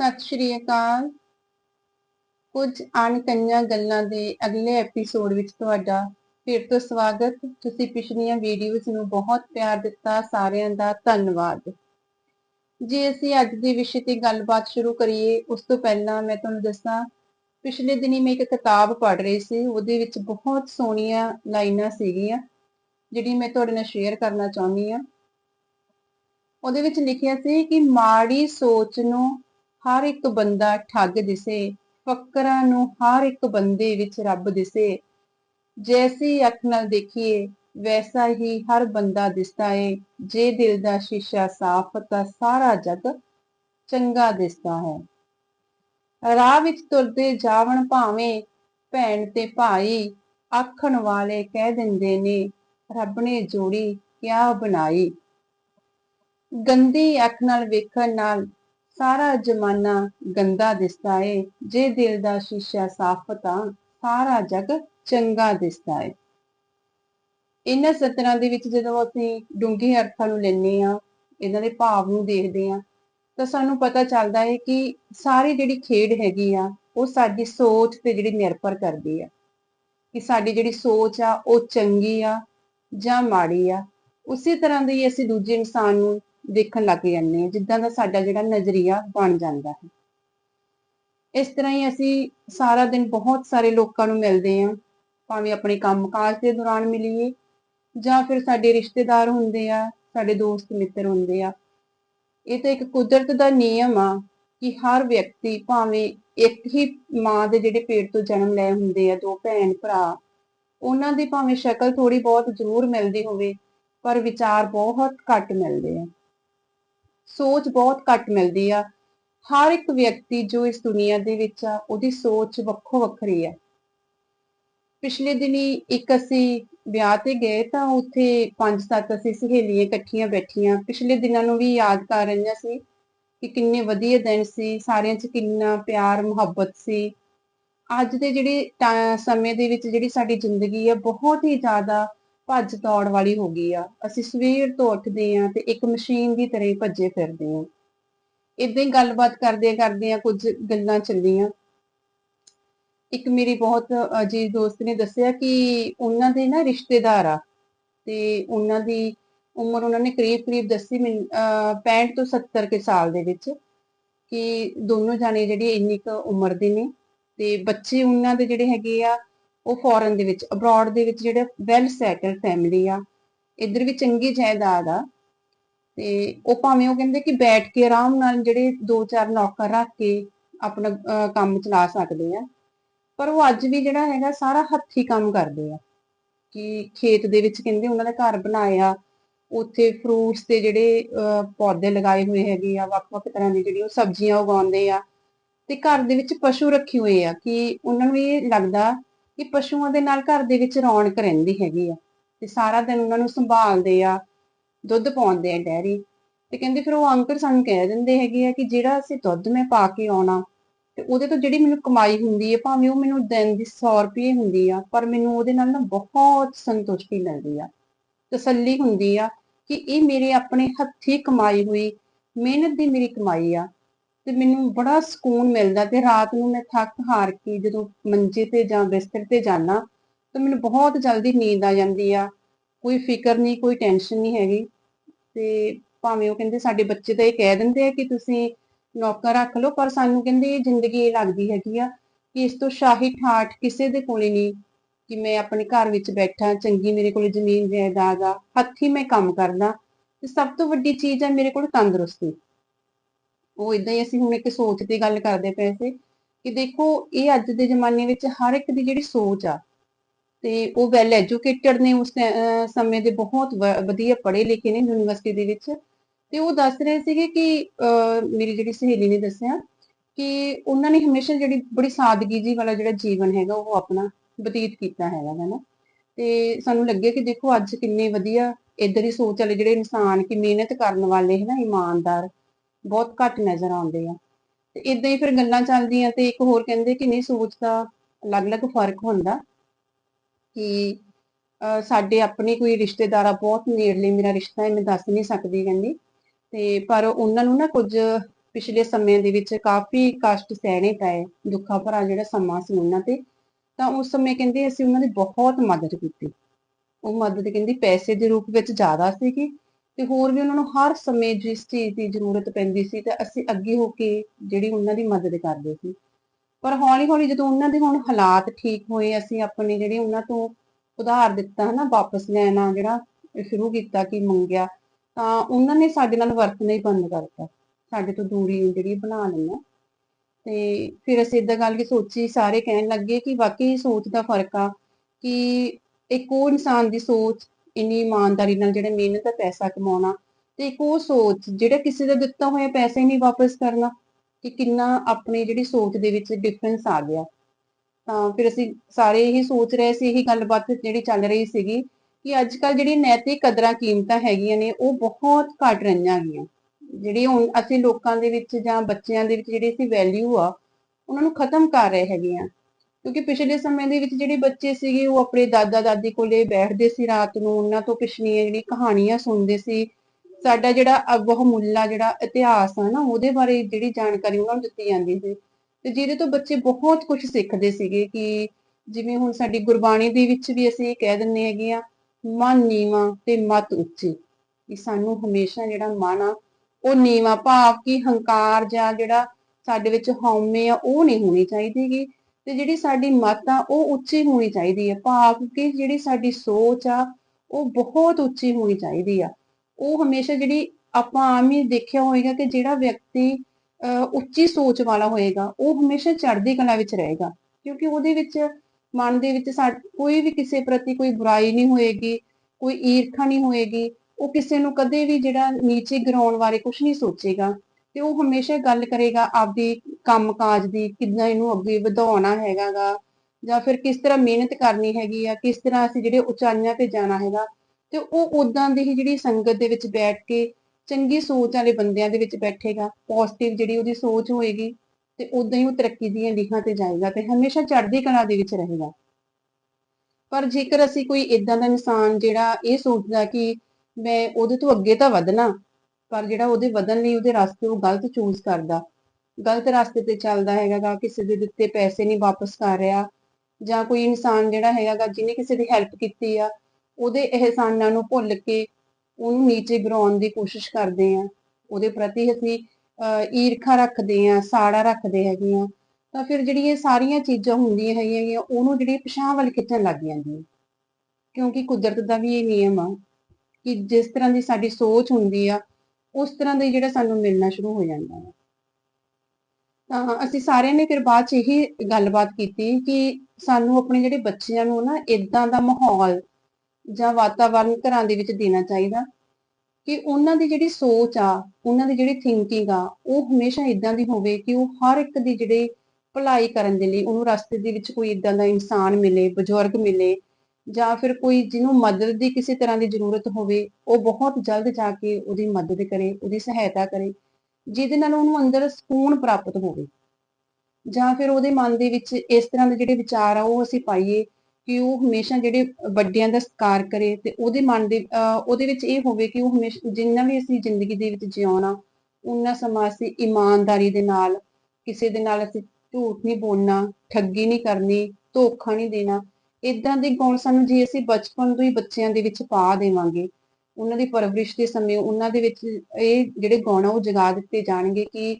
ਸਤਿ ਸ਼੍ਰੀ ਅਕਾਲ। ਕੁਝ ਅਣਕਈਆਂ ਗੱਲਾਂ ਦੇ ਅਗਲੇ ਐਪੀਸੋਡ ਵਿੱਚ ਤੁਹਾਡਾ ਫਿਰ ਤੋਂ ਸਵਾਗਤ। ਤੁਸੀਂ ਪਿਛਲੀਆਂ ਵੀਡੀਓਜ਼ ਨੂੰ ਬਹੁਤ ਪਿਆਰ ਦਿੱਤਾ, ਸਾਰਿਆਂ ਦਾ ਧੰਨਵਾਦ। ਜੇ ਅਸੀਂ ਅੱਜ ਦੇ ਵਿਸ਼ੇ ਤੇ ਗੱਲਬਾਤ ਸ਼ੁਰੂ ਕਰੀਏ, ਉਸ ਤੋਂ ਪਹਿਲਾਂ ਮੈਂ ਤੁਹਾਨੂੰ ਦੱਸਾਂ, ਪਿਛਲੇ ਦਿਨੀ ਮੈਂ ਇੱਕ ਕਿਤਾਬ ਪੜ੍ਹ ਰਹੀ ਸੀ, ਉਹਦੇ ਵਿੱਚ ਬਹੁਤ ਸੋਹਣੀਆਂ ਲਾਈਨਾਂ ਸੀਗੀਆਂ, ਜਿਹੜੀ ਮੈਂ ਤੁਹਾਡੇ ਨਾਲ ਸ਼ੇਅਰ ਕਰਨਾ ਚਾਹੁੰਦੀ ਆ ਉਹਦੇ ਵਿੱਚ ਲਿਖਿਆ ਸੀ ਕਿ ਮਾੜੀ ਸੋਚ ਨੂੰ ਹਰ ਇੱਕ ਬੰਦਾ ਠੱਗ ਦਿਸੇ, ਫਕਰਾਂ ਨੂੰ ਹਰ ਇੱਕ ਬੰਦੇ ਵਿੱਚ ਰੱਬ ਦਿਸੇ। ਜੈਸੀ ਅੱਖ ਨਾਲ ਦੇਖੀਏ, ਵੈਸਾ ਹੀ ਹਰ ਬੰਦਾ ਦਿਸਦਾ ਏ। ਜੇ ਦਿਲ ਦਾ ਸ਼ੀਸ਼ਾ ਸਾਫ਼ ਤਾਂ ਸਾਰਾ ਜਗ ਚੰਗਾ ਦਿਸਦਾ ਹੈ। ਰਾਹ ਵਿੱਚ ਤੁਰਦੇ ਜਾਵਣ ਭਾਵੇਂ ਭੈਣ ਤੇ ਭਾਈ ਆਖਣ ਵਾਲੇ ਕਹਿ ਦਿੰਦੇ ਨੇ, ਰੱਬ ਨੇ ਜੋੜੀ ਕਿਆ ਬਣਾਈ? ਗੰਦੀ ਅੱਖ ਨਾਲ ਵੇਖਣ ਨਾਲ ਸਾਰਾ ਜ਼ਮਾਨਾ ਗੰਦਾ ਦਿਸਦਾ ਏ। ਜੇ ਦਿਲ ਦਾ ਸ਼ੀਸ਼ਾ ਸਾਫ਼ ਤਾਂ ਸਾਰਾ ਜਗ ਚੰਗਾ ਦਿਸਦਾ ਏ। ਇਹਨਾਂ ਸਤਰਾਂ ਦੇ ਵਿੱਚ ਜਦੋਂ ਅਸੀਂ ਡੂੰਘੇ ਅਰਥਾਂ ਨੂੰ ਲੈਨੇ ਆ ਇਹਨਾਂ ਦੇ ਭਾਵ ਨੂੰ ਦੇਖਦੇ ਆ ਤਾਂ ਸਾਨੂੰ ਪਤਾ ਚੱਲਦਾ ਹੈ ਕਿ ਸਾਰੀ ਜਿਹੜੀ ਖੇਡ ਹੈਗੀ ਆ, ਉਹ ਸਾਡੀ ਸੋਚ ਤੇ ਜਿਹੜੀ ਨਿਰਭਰ ਕਰਦੀ ਆ। ਕਿ ਸਾਡੀ ਜਿਹੜੀ ਸੋਚ ਆ, ਉਹ ਚੰਗੀ ਆ ਜਾਂ ਮਾੜੀ ਆ। ਉਸੇ ਤਰ੍ਹਾਂ ਦੀ ਅਸੀਂ ਦੂਜੇ ਇਨਸਾਨ ਨੂੰ ਦੇਖਣ ਲੱਗ ਜਾਂਦੇ ਹਾਂ, ਜਿੱਦਾਂ ਦਾ ਸਾਡਾ ਜਿਹੜਾ ਨਜ਼ਰੀਆ ਬਣ ਜਾਂਦਾ ਹੈ। ਇਸ ਤਰ੍ਹਾਂ ਹੀ ਅਸੀਂ ਸਾਰਾ ਦਿਨ ਬਹੁਤ ਸਾਰੇ ਲੋਕਾਂ ਨੂੰ ਮਿਲਦੇ ਹਾਂ, ਭਾਵੇਂ ਆਪਣੇ ਕੰਮਕਾਜ ਦੇ ਦੌਰਾਨ ਮਿਲੀਏ ਜਾਂ ਫਿਰ ਸਾਡੇ ਰਿਸ਼ਤੇਦਾਰ ਹੁੰਦੇ ਆ, ਸਾਡੇ ਦੋਸਤ ਮਿੱਤਰ ਹੁੰਦੇ ਆ। ਇਹ ਤਾਂ ਇੱਕ ਕੁਦਰਤ ਦਾ ਨਿਯਮ ਆ ਕਿ ਹਰ ਵਿਅਕਤੀ ਭਾਵੇਂ ਇੱਕ ਹੀ ਮਾਂ ਦੇ ਜਿਹੜੇ ਪੇਟ ਤੋਂ ਜਨਮ ਲਏ ਹੁੰਦੇ ਆ, ਦੋ ਭੈਣ ਭਰਾ, ਉਹਨਾਂ ਦੀ ਭਾਵੇਂ ਸ਼ਕਲ ਥੋੜੀ ਬਹੁਤ ਜ਼ਰੂਰ ਮਿਲਦੀ ਹੋਵੇ, ਪਰ ਵਿਚਾਰ ਬਹੁਤ ਘੱਟ ਮਿਲਦੇ ਆ। ਸੋਚ ਬਹੁਤ ਘੱਟ ਮਿਲਦੀ ਆ। ਹਰ ਇੱਕ ਵਿਅਕਤੀ ਜੋ ਇਸ ਦੁਨੀਆ ਦੇ ਵਿੱਚ ਆ, ਉਹਦੀ ਸੋਚ ਵੱਖੋ ਵੱਖਰੀ ਆ। ਪਿਛਲੇ ਦਿਨੀ ਇੱਕ ਅਸੀਂ ਵਿਆਹ ਤੇ ਗਏ ਤਾਂ ਉੱਥੇ ਪੰਜ ਸੱਤ ਅਸੀਂ ਸਹੇਲੀਆਂ ਇਕੱਠੀਆਂ ਬੈਠੀਆਂ। ਪਿਛਲੇ ਦਿਨਾਂ ਨੂੰ ਵੀ ਯਾਦ ਕਰ ਰਹੀਆਂ ਸੀ ਕਿ ਕਿੰਨੇ ਵਧੀਆ ਦਿਨ ਸੀ, ਸਾਰਿਆਂ 'ਚ ਕਿੰਨਾ ਪਿਆਰ, ਮੁਹੱਬਤ ਸੀ। ਅੱਜ ਦੇ ਜਿਹੜੇ ਸਮੇਂ ਦੇ ਵਿੱਚ ਜਿਹੜੀ ਸਾਡੀ ਜ਼ਿੰਦਗੀ ਆ, ਬਹੁਤ ਹੀ ਜ਼ਿਆਦਾ ਭੱਜ ਦੌੜ ਵਾਲੀ ਹੋ ਗਈ ਆ। ਅਸੀਂ ਸਵੇਰ ਤੋਂ ਉੱਠਦੇ ਆ ਤੇ ਇੱਕ ਮਸ਼ੀਨ ਦੀ ਤਰ੍ਹਾਂ ਭੱਜੇ ਫਿਰਦੇ ਆ ਇਦਾਂ ਹੀ ਗੱਲਬਾਤ ਕਰਦੇ ਕਰਦੇ ਆ ਕੁਝ ਗੱਲਾਂ ਚੱਲੀਆਂ। ਇੱਕ ਮੇਰੀ ਬਹੁਤ ਅਜੀਜ਼ ਦੋਸਤ ਨੇ ਦੱਸਿਆ ਕਿ ਉਹਨਾਂ ਦੇ ਨਾ ਰਿਸ਼ਤੇਦਾਰ ਆ ਤੇ ਉਹਨਾਂ ਦੀ ਉਮਰ ਉਹਨਾਂ ਨੇ ਕਰੀਬ ਕਰੀਬ ਦੱਸੀ 65 ਤੋਂ 70 ਕੇ ਸਾਲ ਦੇ ਵਿੱਚ ਕਿ ਦੋਨੋਂ ਜਾਣੇ ਜਿਹੜੇ ਇੰਨੀ ਕੁ ਉਮਰ ਦੇ ਨੇ ਤੇ ਬੱਚੇ ਉਹਨਾਂ ਦੇ ਜਿਹੜੇ ਹੈਗੇ ਆ ਉਹ ਫੋਰਨ ਦੇ ਵਿੱਚ ਅਬਰਾਡ ਦੇ ਵਿੱਚ ਜਿਹੜੇ ਵੈਲ ਸੈਟਲ ਫੈਮਿਲੀ ਆ, ਇੱਧਰ ਵੀ ਚੰਗੀ ਜਾਇਦਾਦ ਆ, ਤੇ ਉਹ ਭਾਵੇਂ ਉਹ ਕਹਿੰਦੇ ਕਿ ਬੈਠ ਕੇ ਆਰਾਮ ਨਾਲ ਜਿਹੜੇ ਦੋ ਚਾਰ ਨੌਕਰ ਰੱਖ ਕੇ ਆਪਣਾ ਕੰਮ ਚਲਾ ਸਕਦੇ ਆ, ਪਰ ਉਹ ਅੱਜ ਵੀ ਜਿਹੜਾ ਹੈਗਾ ਸਾਰਾ ਹੱਥੀ ਕੰਮ ਕਰਦੇ ਆ, ਕਿ ਖੇਤ ਦੇ ਵਿੱਚ ਕਹਿੰਦੇ ਉਹਨਾਂ ਦਾ ਘਰ ਬਣਾਇਆ, ਉੱਥੇ ਫਰੂਟਸ ਦੇ ਜਿਹੜੇ ਪੌਦੇ ਲਗਾਏ ਹੋਏ ਹੈਗੇ ਆ, ਵੱਖ-ਵੱਖ ਤਰ੍ਹਾਂ ਦੀ ਜਿਹੜੀ ਉਹ ਸਬਜ਼ੀਆਂ ਉਗਾਉਂਦੇ ਆ, ਤੇ ਘਰ ਦੇ ਵਿੱਚ ਪਸ਼ੂ ਰੱਖੇ ਹੋਏ ਆ, ਕਿ ਉਹਨਾਂ ਨੂੰ ਇਹ ਲੱਗਦਾ ਕਿ ਪਸ਼ੂਆਂ ਦੇ ਨਾਲ ਘਰ ਦੇ ਵਿੱਚ ਰੌਣਕ ਰਹਿੰਦੀ ਹੈਗੀ ਆ ਤੇ ਸਾਰਾ ਦਿਨ ਉਹਨਾਂ ਨੂੰ ਸੰਭਾਲਦੇ ਆ, ਦੁੱਧ ਪਾਉਂਦੇ ਆ ਡੈਰੀ ਤੇ ਕਹਿੰਦੇ ਫਿਰ ਉਹ ਅੰਕਲ ਸਾਨੂੰ ਕਹਿ ਦਿੰਦੇ ਹੈਗੇ ਆ ਕਿ ਜਿਹੜਾ ਅਸੀਂ ਦੁੱਧ ਮੈਂ ਪਾ ਕੇ ਆਉਣਾ ਤੇ ਉਹਦੇ ਤੋਂ ਜਿਹੜੀ ਮੈਨੂੰ ਕਮਾਈ ਹੁੰਦੀ ਹੈ ਭਾਵੇਂ ਉਹ ਮੈਨੂੰ ਦਿਨ ਦੀ 100 ਰੁਪਏ ਹੁੰਦੀ ਆ, ਪਰ ਮੈਨੂੰ ਉਹਦੇ ਨਾਲ ਨਾ ਬਹੁਤ ਸੰਤੁਸ਼ਟੀ ਮਿਲਦੀ ਆ, ਤਸੱਲੀ ਹੁੰਦੀ ਆ ਕਿ ਇਹ ਮੇਰੇ ਆਪਣੇ ਹੱਥੀ ਕਮਾਈ ਹੋਈ, ਮਿਹਨਤ ਦੀ ਮੇਰੀ ਕਮਾਈ ਆ ਤੇ ਮੈਨੂੰ ਬੜਾ ਸਕੂਨ ਮਿਲਦਾ ਤੇ ਰਾਤ ਨੂੰ ਮੈਂ ਥੱਕ ਹਾਰ ਕੇ ਜਦੋਂ ਮੰਜੇ ਤੇ ਜਾਂ ਬਿਸਤਰ ਤੇ ਜਾਣਾ ਤਾਂ ਮੈਨੂੰ ਬਹੁਤ ਜਲਦੀ ਨੀਂਦ ਆ ਜਾਂਦੀ ਆ। ਕੋਈ ਫਿਕਰ ਨਹੀਂ, ਕੋਈ ਟੈਨਸ਼ਨ ਨਹੀਂ ਹੈਗੀ। ਤੇ ਭਾਵੇਂ ਉਹ ਕਹਿੰਦੇ ਸਾਡੇ ਬੱਚੇ ਤਾਂ ਇਹ ਕਹਿ ਦਿੰਦੇ ਆ ਕਿ ਤੁਸੀਂ ਨੌਕਰ ਰੱਖ ਲਓ, ਪਰ ਸਾਨੂੰ ਕਹਿੰਦੇ ਇਹ ਜ਼ਿੰਦਗੀ ਇਹ ਲੱਗਦੀ ਹੈਗੀ ਆ ਕਿ ਇਸ ਤੋਂ ਸ਼ਾਹੀ ਠਾਠ ਕਿਸੇ ਦੇ ਕੋਲੇ ਨਹੀਂ ਕਿ ਮੈਂ ਆਪਣੇ ਘਰ ਵਿੱਚ ਬੈਠਾ, ਚੰਗੀ ਮੇਰੇ ਕੋਲ ਜ਼ਮੀਨ ਜਾਇਦਾਦ ਆ, ਹੱਥੀ ਮੈਂ ਕੰਮ ਕਰਦਾ। ਤੇ ਸਭ ਤੋਂ ਵੱਡੀ ਚੀਜ਼ ਆ ਮੇਰੇ ਕੋਲ ਤੰਦਰੁਸਤੀ। ਉਹ ਇਦਾਂ ਹੀ ਅਸੀਂ ਹੁਣ ਇੱਕ ਸੋਚ ਦੀ ਗੱਲ ਕਰਦੇ ਪਏ ਸੀ ਕਿ ਦੇਖੋ ਇਹ ਅੱਜ ਦੇ ਜ਼ਮਾਨੇ ਵਿੱਚ ਹਰ ਇੱਕ ਦੀ ਜਿਹੜੀ ਸੋਚ ਆ ਤੇ ਉਹ ਵੈਲ ਐਜੂਕੇਟਡ ਨੇ ਉਸ ਸਮੇਂ ਦੇ ਬਹੁਤ ਵਧੀਆ ਪੜ੍ਹੇ ਲਿਖੇ ਨੇ ਯੂਨੀਵਰਸਿਟੀ ਦੇ ਵਿੱਚ ਤੇ ਉਹ ਦੱਸ ਰਹੇ ਸੀਗੇ ਕਿ ਮੇਰੀ ਜਿਹੜੀ ਸਹੇਲੀ ਨੇ ਦੱਸਿਆ ਕਿ ਉਹਨਾਂ ਨੇ ਹਮੇਸ਼ਾ ਜਿਹੜੀ ਬੜੀ ਸਾਦਗੀ ਜੀ ਵਾਲਾ ਜਿਹੜਾ ਜੀਵਨ ਹੈਗਾ ਉਹ ਆਪਣਾ ਬਤੀਤ ਕੀਤਾ ਹੈਗਾ ਹੈ ਤੇ ਸਾਨੂੰ ਲੱਗਿਆ ਕਿ ਦੇਖੋ ਅੱਜ ਕਿੰਨੇ ਵਧੀਆ ਇਧਰ ਦੀ ਸੋਚ ਵਾਲੇ ਜਿਹੜੇ ਇਨਸਾਨ ਕਿ ਮਿਹਨਤ ਕਰਨ ਵਾਲੇ ਹੈ ਨਾ ਇਮਾਨਦਾਰ ਬਹੁਤ ਘੱਟ ਨਜ਼ਰ ਆਉਂਦੇ ਆ। ਤੇ ਇਦਾਂ ਹੀ ਫਿਰ ਗੱਲਾਂ ਚੱਲਦੀਆਂ ਤੇ ਇੱਕ ਹੋਰ ਕਹਿੰਦੇ ਕਿ ਨਹੀਂ ਸੋਚ ਦਾ ਅਲੱਗ-ਅਲੱਗ ਫ਼ਰਕ ਹੁੰਦਾ ਕਿ ਸਾਡੇ ਆਪਣੇ ਕੋਈ ਰਿਸ਼ਤੇਦਾਰਾ ਬਹੁਤ ਨੇੜਲੇ ਮੇਰਾ ਰਿਸ਼ਤਾ ਹੈ ਮੈਂ ਦੱਸ ਨਹੀਂ ਸਕਦੀ ਕਹਿੰਦੀ। ਤੇ ਪਰ ਉਹਨਾਂ ਨੂੰ ਨਾ ਕੁਝ ਪਿਛਲੇ ਸਮੇਂ ਦੇ ਵਿੱਚ ਕਾਫੀ ਕਸ਼ਟ ਸਹਿਣੇ ਪਏ, ਦੁੱਖਾਂ ਭਰਾ ਜਿਹੜਾ ਸਮਾਂ ਸੀ ਉਹਨਾਂ ਤੇ, ਤਾਂ ਉਸ ਸਮੇਂ ਕਹਿੰਦੇ ਅਸੀਂ ਉਹਨਾਂ ਦੀ ਬਹੁਤ ਮਦਦ ਕੀਤੀ। ਉਹ ਮਦਦ ਕਹਿੰਦੀ ਪੈਸੇ ਦੇ ਰੂਪ ਵਿੱਚ ਜ਼ਿਆਦਾ ਸੀਗੀ ਤੇ ਹੋਰ ਵੀ ਉਹਨਾਂ ਨੂੰ ਹਰ ਸਮੇਂ ਜਿਸ ਚੀਜ਼ ਦੀ ਜ਼ਰੂਰਤ ਪੈਂਦੀ ਸੀ ਤੇ ਅਸੀਂ ਅੱਗੇ ਹੋ ਕੇ ਜਿਹੜੀ ਉਹਨਾਂ ਦੀ ਮਦਦ ਕਰਦੇ ਸੀ। ਪਰ ਹੌਲੀ ਹੌਲੀ ਜਦੋਂ ਉਹਨਾਂ ਦੇ ਹੁਣ ਹਾਲਾਤ ਠੀਕ ਹੋਏ, ਅਸੀਂ ਆਪਣੇ ਜਿਹੜੇ ਉਹਨਾਂ ਤੋਂ ਉਧਾਰ ਦਿੱਤਾ ਹਨਾ, ਵਾਪਸ ਲੈਣਾ ਜਿਹੜਾ ਸ਼ੁਰੂ ਕੀਤਾ ਕਿ ਮੰਗਿਆ, ਤਾਂ ਉਹਨਾਂ ਨੇ ਸਾਡੇ ਨਾਲ ਵਰਤਣਾ ਹੀ ਬੰਦ ਕਰਤਾ ਸਾਡੇ ਤੋਂ ਦੂਰੀ ਜਿਹੜੀ ਬਣਾ ਲਈ ਆ ਤੇ ਫਿਰ ਅਸੀਂ ਇਦਾਂ ਗੱਲ ਕੀ ਸੋਚੀ, ਸਾਰੇ ਕਹਿਣ ਲੱਗੇ ਕਿ ਵਾਕਈ ਸੋਚ ਦਾ ਫ਼ਰਕ ਆ ਕਿ ਇੱਕ ਉਹ ਇਨਸਾਨ ਦੀ ਸੋਚ ਇੰਨੀ ਇਮਾਨਦਾਰੀ ਨਾਲ ਜਿਹੜੇ ਮਿਹਨਤ ਦਾ ਪੈਸਾ ਕਮਾਉਣਾ ਤੇ ਇੱਕ ਉਹ ਸੋਚ, ਜਿਹੜਾ ਕਿਸੇ ਦਾ ਦਿੱਤਾ ਹੋਇਆ ਪੈਸਾ ਹੀ ਨਹੀਂ ਵਾਪਸ ਕਰਨਾ ਕਿ ਕਿੰਨਾ ਆਪਣੀ ਜਿਹੜੀ ਸੋਚ ਦੇ ਵਿੱਚ ਡਿਫਰੈਂਸ ਆ ਗਿਆ। ਤਾਂ ਫਿਰ ਅਸੀਂ ਸਾਰੇ ਇਹੀ ਸੋਚ ਰਹੇ ਸੀ, ਇਹੀ ਗੱਲਬਾਤ ਜਿਹੜੀ ਚੱਲ ਰਹੀ ਸੀਗੀ ਕਿ ਅੱਜ ਕੱਲ ਜਿਹੜੀ ਨੈਤਿਕ ਕਦਰਾਂ ਕੀਮਤਾਂ ਹੈਗੀਆਂ ਨੇ, ਉਹ ਬਹੁਤ ਘਟ ਰਹੀਆਂ ਹੈਗੀਆਂ। ਜਿਹੜੀ ਹੁਣ ਅਸੀਂ ਲੋਕਾਂ ਦੇ ਵਿੱਚ ਜਾਂ ਬੱਚਿਆਂ ਦੇ ਵਿੱਚ ਜਿਹੜੀ ਅਸੀਂ ਵੈਲਿਊ ਆ, ਉਹਨਾਂ ਨੂੰ ਖਤਮ ਕਰ ਰਹੇ ਹੈਗੇ ਆ। ਕਿਉਂਕਿ ਪਿਛਲੇ ਸਮੇਂ ਦੇ ਵਿੱਚ ਜਿਹੜੇ ਬੱਚੇ ਸੀਗੇ ਉਹ ਆਪਣੇ ਦਾਦਾ ਦਾਦੀ ਕੋਲੇ ਬੈਠਦੇ ਸੀ ਰਾਤ ਨੂੰ, ਉਹਨਾਂ ਤੋਂ ਪਿਛਲੀਆਂ ਜਿਹੜੀ ਕਹਾਣੀਆਂ ਸੁਣਦੇ ਸੀ। ਸਾਡਾ ਜਿਹੜਾ ਬਹੁਮੁੱਲਾ ਜਿਹੜਾ ਇਤਿਹਾਸ ਆ ਨਾ, ਉਹਦੇ ਬਾਰੇ ਜਿਹੜੀ ਜਾਣਕਾਰੀ ਉਹਨਾਂ ਨੂੰ ਦਿੱਤੀ ਜਾਂਦੀ ਸੀ। ਤੇ ਜਿਹਦੇ ਤੋਂ ਬੱਚੇ ਬਹੁਤ ਕੁਝ ਸਿੱਖਦੇ ਸੀਗੇ ਕਿ ਜਿਵੇਂ ਹੁਣ ਸਾਡੀ ਗੁਰਬਾਣੀ ਦੇ ਵਿੱਚ ਵੀ ਅਸੀਂ ਕਹਿ ਦਿੰਨੇ ਹੈਗੇ ਆ, ਮਨ ਨੀਵਾ ਤੇ ਮਤ ਉੱਚੀ। ਕਿ ਸਾਨੂੰ ਹਮੇਸ਼ਾ ਜਿਹੜਾ ਮਨ ਆ, ਉਹ ਨੀਵਾ ਭਾਵ ਕਿ ਹੰਕਾਰ ਜਾਂ ਜਿਹੜਾ ਸਾਡੇ ਵਿੱਚ ਹਉਮੈ ਆ, ਉਹ ਨਹੀਂ ਹੋਣੀ ਚਾਹੀਦੀਗੀ ਤੇ ਜਿਹੜੀ ਸਾਡੀ ਮਤ ਆ, ਉਹ ਉੱਚੀ ਹੋਣੀ ਚਾਹੀਦੀ ਹੈ ਭਾਵ ਕਿ ਜਿਹੜੀ ਸਾਡੀ ਸੋਚ ਆ, ਉਹ ਬਹੁਤ ਉੱਚੀ ਹੋਣੀ ਚਾਹੀਦੀ ਆ। ਉਹ ਹਮੇਸ਼ਾ ਜਿਹੜੀ ਆਪਾਂ ਆਮ ਹੀ ਦੇਖਿਆ ਹੋਏਗਾ ਕਿ ਜਿਹੜਾ ਵਿਅਕਤੀ ਉੱਚੀ ਸੋਚ ਵਾਲਾ ਹੋਏਗਾ, ਉਹ ਹਮੇਸ਼ਾ ਚੜ੍ਹਦੀ ਕਲਾ ਵਿੱਚ ਰਹੇਗਾ। ਕਿਉਂਕਿ ਉਹਦੇ ਵਿੱਚ ਮਨ ਦੇ ਵਿੱਚ ਕੋਈ ਵੀ ਕਿਸੇ ਪ੍ਰਤੀ ਕੋਈ ਬੁਰਾਈ ਨਹੀਂ ਹੋਏਗੀ, ਕੋਈ ਈਰਖਾ ਨਹੀਂ ਹੋਏਗੀ, ਉਹ ਕਿਸੇ ਨੂੰ ਕਦੇ ਵੀ ਜਿਹੜਾ ਨੀਚੇ ਗਰਾਉਣ ਬਾਰੇ ਕੁਝ ਨਹੀਂ ਸੋਚੇਗਾ। ਤੇ ਉਹ ਹਮੇਸ਼ਾ ਗੱਲ ਕਰੇਗਾ ਆਪਦੀ ਕੰਮਕਾਜ ਦੀ ਕਿੰਨਾ ਇਹਨੂੰ ਅੱਗੇ ਵਧਾਉਣਾ ਹੈਗਾਗਾ, ਜਾਂ ਫਿਰ ਕਿਸ ਤਰ੍ਹਾਂ ਮਿਹਨਤ ਕਰਨੀ ਹੈਗੀ ਆ, ਕਿਸ ਤਰ੍ਹਾਂ ਅਸੀਂ ਜਿਹੜੇ ਉਚਾਈਆਂ ਤੇ ਜਾਣਾ ਹੈਗਾ, ਤੇ ਉਹ ਉਦਾਂ ਦੀ ਹੀ ਜਿਹੜੀ ਸੰਗਤ ਦੇ ਵਿੱਚ ਬੈਠ ਕੇ ਚੰਗੀ ਸੋਚ ਵਾਲੇ ਬੰਦਿਆਂ ਦੇ ਵਿੱਚ ਬੈਠੇਗਾ ਪੋਜ਼ਿਟਿਵ ਜਿਹੜੀ ਉਹਦੀ ਸੋਚ ਹੋਏਗੀ, ਤੇ ਉਦਾਂ ਹੀ ਉਹ ਤਰੱਕੀ ਦੀਆਂ ਲੀਹਾਂ ਤੇ ਜਾਏਗਾ ਤੇ ਹਮੇਸ਼ਾ ਚੜ੍ਹਦੀ ਕਲਾ ਦੇ ਵਿੱਚ ਰਹੇਗਾ। ਪਰ ਜੇਕਰ ਅਸੀਂ ਕੋਈ ਇਦਾਂ ਦਾ ਇਨਸਾਨ ਜਿਹੜਾ ਇਹ ਸੋਚਦਾ ਕਿ ਮੈਂ ਉਹਦੇ ਤੋਂ ਅੱਗੇ ਤਾਂ ਵਧਣਾ ਪਰ ਜਿਹੜਾ ਉਹਦੇ ਵਧਣ ਲਈ ਉਹਦੇ ਰਸਤੇ ਉਹ ਗਲਤ ਚੂਜ਼ ਕਰਦਾ। ਗਲਤ ਰਸਤੇ ਤੇ ਚੱਲਦਾ ਹੈਗਾਗਾ, ਕਿਸੇ ਦੇ ਦਿੱਤੇ ਪੈਸੇ ਨਹੀਂ ਵਾਪਸ ਕਰ ਰਿਹਾ ਜਾਂ ਕੋਈ ਇਨਸਾਨ ਜਿਹੜਾ ਹੈਗਾਗਾ ਜਿਹਨੇ ਕਿਸੇ ਦੀ ਹੈਲਪ ਕੀਤੀ ਆ, ਉਹਦੇ ਅਹਿਸਾਨਾਂ ਨੂੰ ਭੁੱਲ ਕੇ ਉਹਨੂੰ ਨੀਚੇ ਗਿਰਾਉਣ ਦੀ ਕੋਸ਼ਿਸ਼ ਕਰਦੇ ਆ। ਉਹਦੇ ਪ੍ਰਤੀ ਅਸੀਂ ਈਰਖਾ ਰੱਖਦੇ ਆ, ਸਾੜਾ ਰੱਖਦੇ ਹੈਗੇ ਆ। ਤਾਂ ਫਿਰ ਜਿਹੜੀ ਇਹ ਸਾਰੀਆਂ ਚੀਜ਼ਾਂ ਹੁੰਦੀਆਂ ਹੈਗੀਆਂ ਉਹਨੂੰ ਜਿਹੜੀ ਪਛਾਣ ਵੱਲ ਖਿੱਚਣ ਲੱਗ ਜਾਂਦੀਆਂ ਕਿਉਂਕਿ ਕੁਦਰਤ ਦਾ ਵੀ ਇਹ ਨਿਯਮ ਆ ਕਿ ਜਿਸ ਤਰ੍ਹਾਂ ਦੀ ਸਾਡੀ ਸੋਚ ਹੁੰਦੀ ਆ ਉਸ ਤਰ੍ਹਾਂ ਦਾ ਜਿਹੜਾ ਸਾਨੂੰ ਮਿਲਣਾ ਸ਼ੁਰੂ ਹੋ ਜਾਂਦਾ ਹੈ। ਤਾਂ ਅਸੀਂ ਸਾਰਿਆਂ ਨੇ ਫਿਰ ਬਾਅਦ ਚ ਇਹੀ ਗੱਲਬਾਤ ਕੀਤੀ ਕਿ ਸਾਨੂੰ ਆਪਣੇ ਜਿਹੜੇ ਬੱਚਿਆਂ ਨੂੰ ਨਾ ਇਦਾਂ ਦਾ ਮਾਹੌਲ ਜਾਂ ਵਾਤਾਵਰਨ ਘਰਾਂ ਦੇ ਵਿੱਚ ਦੇਣਾ ਚਾਹੀਦਾ ਕਿ ਉਹਨਾਂ ਦੀ ਜਿਹੜੀ ਸੋਚ ਆ, ਉਹਨਾਂ ਦੀ ਜਿਹੜੀ ਥਿੰਕਿੰਗ ਆ, ਉਹ ਹਮੇਸ਼ਾ ਇਦਾਂ ਦੀ ਹੋਵੇ ਕਿ ਉਹ ਹਰ ਇੱਕ ਦੀ ਜਿਹੜੇ ਭਲਾਈ ਕਰਨ ਦੇ ਲਈ, ਉਹਨੂੰ ਰਸਤੇ ਦੇ ਵਿੱਚ ਕੋਈ ਇਦਾਂ ਦਾ ਇਨਸਾਨ ਮਿਲੇ, ਬਜ਼ੁਰਗ ਮਿਲੇ ਜਾਂ ਫਿਰ ਕੋਈ ਜਿਹਨੂੰ ਮਦਦ ਦੀ ਕਿਸੇ ਤਰ੍ਹਾਂ ਦੀ ਜ਼ਰੂਰਤ ਹੋਵੇ, ਉਹ ਬਹੁਤ ਜਲਦ ਜਾ ਕੇ ਉਹਦੀ ਮਦਦ ਕਰੇ, ਉਹਦੀ ਸਹਾਇਤਾ ਕਰੇ, ਜਿਹਦੇ ਨਾਲ ਉਹਨੂੰ ਅੰਦਰ ਸਕੂਨ ਪ੍ਰਾਪਤ ਹੋਵੇ। ਜਾਂ ਫਿਰ ਉਹਦੇ ਮਨ ਦੇ ਵਿੱਚ ਇਸ ਤਰ੍ਹਾਂ ਦੇ ਜਿਹੜੇ ਵਿਚਾਰ ਆ, ਉਹ ਅਸੀਂ ਪਾਈਏ ਕਿ ਉਹ ਹਮੇਸ਼ਾ ਜਿਹੜੇ ਵੱਡਿਆਂ ਦਾ ਸਤਿਕਾਰ ਕਰੇ ਤੇ ਉਹਦੇ ਮਨ ਦੇ ਉਹਦੇ ਵਿੱਚ ਇਹ ਹੋਵੇ ਕਿ ਉਹ ਹਮੇਸ਼ਾ, ਜਿੰਨਾ ਵੀ ਅਸੀਂ ਜ਼ਿੰਦਗੀ ਦੇ ਵਿੱਚ ਜਿਉਣਾ ਉਹਨਾਂ ਸਮਾਂ ਅਸੀਂ ਇਮਾਨਦਾਰੀ ਦੇ ਨਾਲ, ਕਿਸੇ ਦੇ ਨਾਲ ਅਸੀਂ ਝੂਠ ਨਹੀਂ ਬੋਲਣਾ, ਠੱਗੀ ਨਹੀਂ ਕਰਨੀ, ਧੋਖਾ ਨਹੀਂ ਦੇਣਾ ਇਦਾਂ ਦੇ ਗੁਣ ਸਾਨੂੰ ਜੇ ਅਸੀਂ ਬਚਪਨ ਤੋਂ ਹੀ ਬੱਚਿਆਂ ਦੇ ਵਿੱਚ ਪਾ ਦੇਵਾਂਗੇ, ਉਹਨਾਂ ਦੀ ਪਰਵਰਿਸ਼ ਦੇ ਸਮੇਂ ਉਹਨਾਂ ਦੇ ਵਿੱਚ ਇਹ ਜਿਹੜੇ ਗੁਣ ਆ ਉਹ ਜਗਾ ਦਿੱਤੇ ਜਾਣਗੇ ਕਿ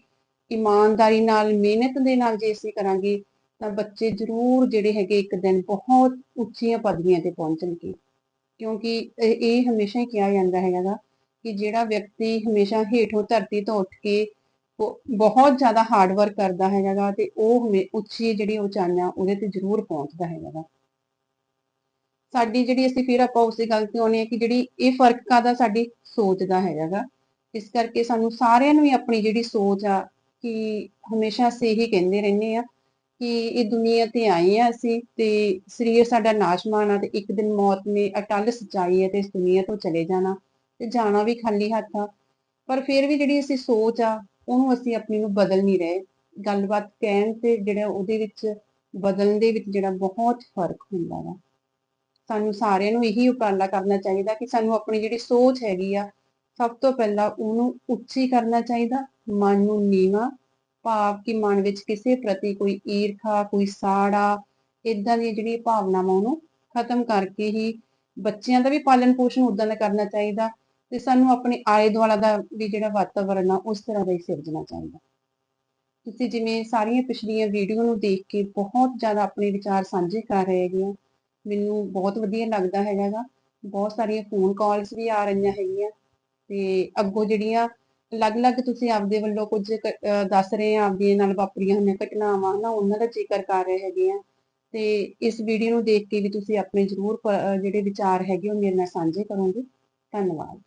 ਇਮਾਨਦਾਰੀ ਨਾਲ, ਮਿਹਨਤ ਦੇ ਨਾਲ ਜੇ ਅਸੀਂ ਕਰਾਂਗੇ, ਤਾਂ ਬੱਚੇ ਜ਼ਰੂਰ ਜਿਹੜੇ ਹੈਗੇ ਇੱਕ ਦਿਨ ਬਹੁਤ ਉੱਚੀਆਂ ਪਦਵੀਆਂ ਤੇ ਪਹੁੰਚਣਗੇ। ਕਿਉਂਕਿ ਇਹ ਹਮੇਸ਼ਾ ਹੀ ਕਿਹਾ ਜਾਂਦਾ ਹੈਗਾ ਕਿ ਜਿਹੜਾ ਵਿਅਕਤੀ ਹਮੇਸ਼ਾ ਹੇਠੋਂ ਧਰਤੀ ਤੋਂ ਉੱਠ ਕੇ ਬਹੁਤ ਜ਼ਿਆਦਾ ਹਾਰਡ ਵਰਕ ਕਰਦਾ ਹੈਗਾ ਤੇ ਉਹ ਉੱਚੀ ਜਿਹੜੀ ਉਚਾਈਆਂ ਉਹਦੇ ਤੇ ਜ਼ਰੂਰ ਪਹੁੰਚਦਾ ਹੈਗਾ ਸਾਡੀ ਜਿਹੜੀ ਅਸੀਂ ਫਿਰ ਆਪਾਂ ਉਸੇ ਗੱਲ ਤੇ ਆਉਨੇ ਆ ਕਿ ਜਿਹੜੀ ਇਹ ਫ਼ਰਕ ਕਾਦਾ ਸਾਡੀ ਸੋਚ ਦਾ ਹੈਗਾ ਇਸ ਕਰਕੇ ਸਾਨੂੰ ਸਾਰਿਆਂ ਨੂੰ ਹੀ ਆਪਣੀ ਜਿਹੜੀ ਸੋਚ ਆ ਕਿ ਹਮੇਸ਼ਾ ਅਸੀਂ ਇਹੀ ਕਹਿੰਦੇ ਰਹਿੰਦੇ ਆ ਕਿ ਇਹ ਦੁਨੀਆ ਤੇ ਆਏ ਆ ਅਸੀਂ ਤੇ ਸਰੀਰ ਸਾਡਾ ਨਾਸ਼ਮਾਨ ਆ ਤੇ ਇੱਕ ਦਿਨ ਮੌਤ ਨੇ ਅਟਲ ਸਚਾਈ ਹੈ ਤੇ ਇਸ ਦੁਨੀਆ ਤੋਂ ਚਲੇ ਜਾਣਾ ਤੇ ਜਾਣਾ ਵੀ ਖਾਲੀ ਹੱਥ ਆ। ਪਰ ਫਿਰ ਵੀ ਜਿਹੜੀ ਅਸੀਂ ਸੋਚ ਆ, ਉਹਨੂੰ ਅਸੀਂ ਆਪਣੀ ਨੂੰ ਬਦਲ ਨਹੀਂ ਰਹੇ। ਗੱਲਬਾਤ ਕਹਿਣ ਤੇ ਜਿਹੜਾ ਉਹਦੇ ਵਿੱਚ ਬਦਲਣ ਦੇ ਵਿੱਚ ਜਿਹੜਾ ਬਹੁਤ ਫ਼ਰਕ ਹੁੰਦਾ ਹੈ ਸਾਨੂੰ ਸਾਰਿਆਂ ਨੂੰ ਇਹੀ ਉਪਰਾਲਾ ਕਰਨਾ ਚਾਹੀਦਾ ਕਿ ਸਾਨੂੰ ਆਪਣੀ ਜਿਹੜੀ ਸੋਚ ਹੈਗੀ ਆ, ਸਭ ਤੋਂ ਪਹਿਲਾਂ ਉਹਨੂੰ ਉੱਚੀ ਕਰਨਾ ਚਾਹੀਦਾ, ਮਨ ਨੂੰ ਨੀਵਾਂ, ਭਾਵ ਕਿ ਮਨ ਵਿੱਚ ਕਿਸੇ ਪ੍ਰਤੀ ਕੋਈ ਈਰਖਾ, ਕੋਈ ਸਾੜਾ ਇਦਾਂ ਦੀਆਂ ਜਿਹੜੀਆਂ ਭਾਵਨਾਵਾਂ ਉਹਨੂੰ ਖਤਮ ਕਰਕੇ ਹੀ ਬੱਚਿਆਂ ਦਾ ਵੀ ਪਾਲਣ ਪੋਸ਼ਣ ਉਦਾਂ ਦਾ ਕਰਨਾ ਚਾਹੀਦਾ ਤੇ ਸਾਨੂੰ ਆਪਣੇ ਆਲੇ ਦੁਆਲਾ ਦਾ ਵੀ ਜਿਹੜਾ ਵਾਤਾਵਰਣ ਆ, ਉਸ ਤਰ੍ਹਾਂ ਦਾ ਹੀ ਸਿਰਜਣਾ ਚਾਹੀਦਾ। ਤੁਸੀਂ ਜਿਵੇਂ ਸਾਰੀਆਂ ਪਿਛਲੀਆਂ ਵੀਡੀਓ ਨੂੰ ਦੇਖ ਕੇ ਬਹੁਤ ਜ਼ਿਆਦਾ ਆਪਣੇ ਵਿਚਾਰ ਸਾਂਝੇ ਕਰ ਰਹੇ ਹੈਗੇ ਆ। ਮੈਨੂੰ ਬਹੁਤ ਵਧੀਆ ਲੱਗਦਾ ਹੈਗਾ ਬਹੁਤ ਸਾਰੀਆਂ ਫੋਨ ਕਾਲਸ ਵੀ ਆ ਰਹੀਆਂ ਹੈਗੀਆਂ। ਤੇ ਅੱਗੋਂ ਜਿਹੜੀਆਂ ਅਲੱਗ-ਅਲੱਗ ਤੁਸੀਂ ਆਪਦੇ ਵੱਲੋਂ ਕੁਝ ਦੱਸ ਰਹੇ ਆ, ਆਪਦੀਆਂ ਨਾਲ ਵਾਪਰੀਆਂ ਹੋਈਆਂ ਘਟਨਾਵਾਂ, ਨਾ ਉਹਨਾਂ ਦਾ ਜ਼ਿਕਰ ਕਰ ਰਹੇ ਹੈਗੇ ਆ। ਤੇ ਇਸ ਵੀਡੀਓ ਨੂੰ ਦੇਖ ਕੇ ਵੀ ਤੁਸੀਂ ਆਪਣੇ ਜ਼ਰੂਰ ਜਿਹੜੇ ਵਿਚਾਰ ਹੈਗੇ ਉਹ ਮੇਰੇ ਨਾਲ ਸਾਂਝੇ ਕਰੋਗੇ। ਧੰਨਵਾਦ।